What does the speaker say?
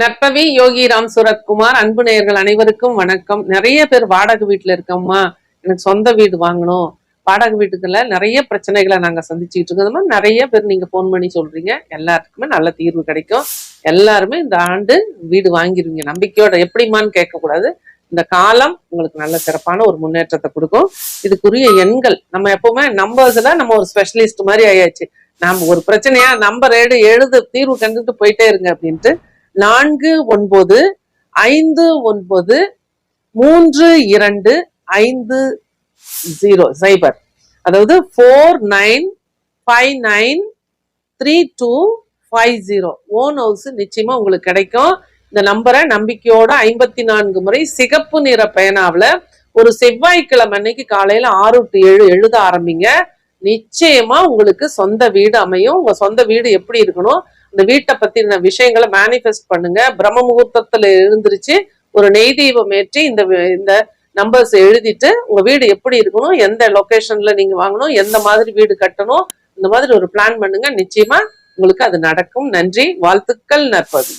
நற்பவி யோகி ராம் சுரத்குமார் அன்பு நேயர்கள் அனைவருக்கும் வணக்கம். நிறைய பேர் வாடகை வீட்டுல இருக்கோம்மா. எனக்கு சொந்த வீடு வாங்கணும். வாடகை வீட்டுக்குள்ள நிறைய பிரச்சனைகளை நாங்க சந்திச்சுட்டு இருக்கோம். மாதிரி நிறைய பேர் நீங்க ஃபோன் பண்ணி சொல்றீங்க. எல்லாருக்குமே நல்ல தீர்வு கிடைக்கும். எல்லாருமே இந்த ஆண்டு வீடு வாங்கிருவீங்க. நம்பிக்கையோட எப்படிமான்னு கேட்கக்கூடாது. இந்த காலம் உங்களுக்கு நல்ல சிறப்பான ஒரு முன்னேற்றத்தை கொடுக்கும். இதுக்குரிய எண்கள் நம்ம எப்பவுமே நம்பர்ஸ்ல நம்ம ஒரு ஸ்பெஷலிஸ்ட் மாதிரி ஆயாச்சு. நாம ஒரு பிரச்சனையா நம்பர் எடு எழுது தீர்வு கண்டுட்டு போயிட்டே இருங்க அப்படின்ட்டு நான்கு ஒன்பது ஐந்து ஒன்பது மூன்று இரண்டு ஐந்து ஜீரோ. சைபர். அதாவது four nine five nine three two five zero one house நிச்சயமா உங்களுக்கு கிடைக்கும். இந்த நம்பரை நம்பிக்கையோட ஐம்பத்தி நான்கு முறை சிகப்பு நிற பேனாவில் ஒரு செவ்வாய்க்கிழமை அன்னைக்கு காலையில ஆறு டு ஏழு எழுத ஆரம்பிங்க. நிச்சயமா உங்களுக்கு சொந்த வீடு அமையும். உங்க சொந்த வீடு எப்படி இருக்கணும்? இந்த வீட்டை பத்தின விஷயங்களை மேனிஃபெஸ்ட் பண்ணுங்க. பிரம்ம முகூர்த்தத்துல எழுந்திருச்சு ஒரு நெய் தீபம் ஏற்றி இந்த இந்த நம்பர்ஸ் எழுதிட்டு உங்க வீடு எப்படி இருக்கணும் எந்த லொகேஷன்ல நீங்க வாங்கணும் எந்த மாதிரி வீடு கட்டணும் இந்த மாதிரி ஒரு பிளான் பண்ணுங்க. நிச்சயமா உங்களுக்கு அது நடக்கும். நன்றி. வாழ்த்துக்கள் நற்பதி.